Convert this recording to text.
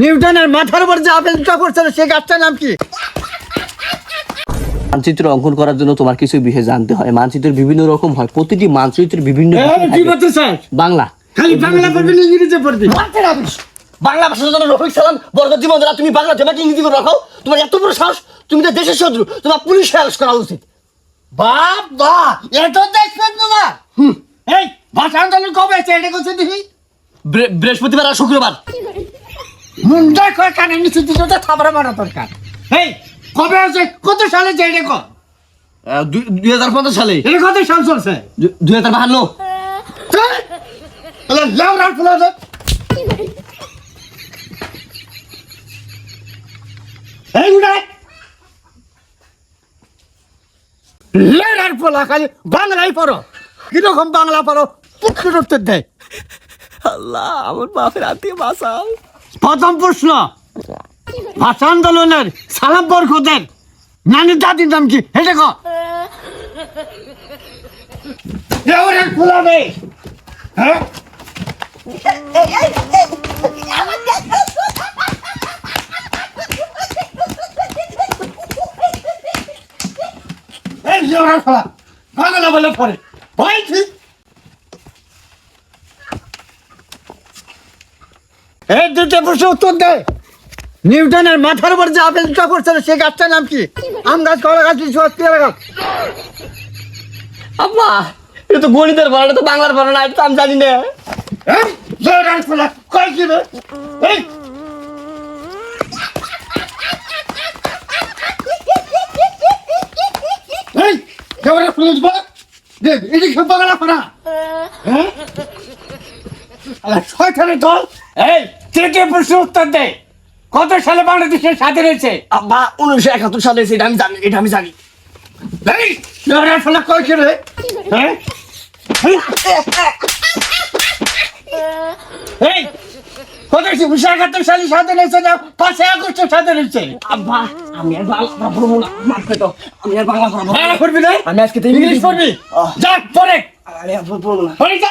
নিউটনের মাথার উপর যে আপেলটা পড়ছিল সে গাছটার নাম কি? মানচিত্র অঙ্কন করার জন্য তোমার কিছু বিষয় জানতে হয়। মানচিত্র বিভিন্ন রকম হয়। প্রতিটি মানচিত্রের বিভিন্ন বাংলা। খালি বাংলা পড়বি ইংরেজি পড়বি। বাংলা ভাষার জন্য রফিক সালাম বরকত জীবন তুমি বাংলা তোমাকে ইংরেজি করে রাখো তোমার এত বড় সাহস তুমি তো দেশের শত্রু তোমার পুলিশ করা উচিত। বাপ বা এত না আছে এটা কোথায় বৃহস্পতিবার আর শুক্রবার। মুন্ডা কয় কানে নিচে দিতে তো থাবড়া মারা দরকার। এই কবে আছে কত সালে যে এটা কর দুই- হাজার পঞ্চাশ সালে। এটা কত সাল চলছে? দুই হাজার বাহান্ন। এই লেরার পোলা খালি বাংলাই পড়ো। কীরকম বাংলা পড়ো? পুটকে উত্তর দেয় আল্লাহ আমার বাপের আত্মীয় বাঁচাও। প্রথম প্রশ্ন ভাষা আন্দোলনের সালাম বরকতের নানি দাদির নাম কি? হেঁটে ক রে হ্যাঁ? লেওরার বলে পড়ে ভয় ঠিক এই দুটো প্রশ্ন উত্তর দে। নিউটনের মাথার উপর যে আপেলটা পড়ছিল সে গাছটার নাম কি? আম গাছ কলা গাছ লিচু গাছ পেয়ারা গাছ। আব্বা এটা তো গণিতের পড়া তো বাংলার পড়া না এটা তো আমি জানি না। পড়া হ্যাঁ? আলা দল! এই তৃতীয় প্রশ্ন উত্তর দে। কত সালে বাংলাদেশের স্বাধীন হয়েছে? আব্বা উনিশশো একাত্তর সালে এটা আমি জানি এটা আমি জানি। এই ফেলা রে হ্যাঁ? এই কত উনিশশো একাত্তর সালে স্বাধীন হয়েছে না পাঁচই আগস্ট স্বাধীন হয়েছে? আব্বা আমি আর বাংলা পড়ব না দাও। আমি আর বাংলা পড়ব বাংলা পড়বি না? আমি আজকে ইংলিশ পড়বি? যা পড়ে। আমি পড়ব না। পড়ে যা।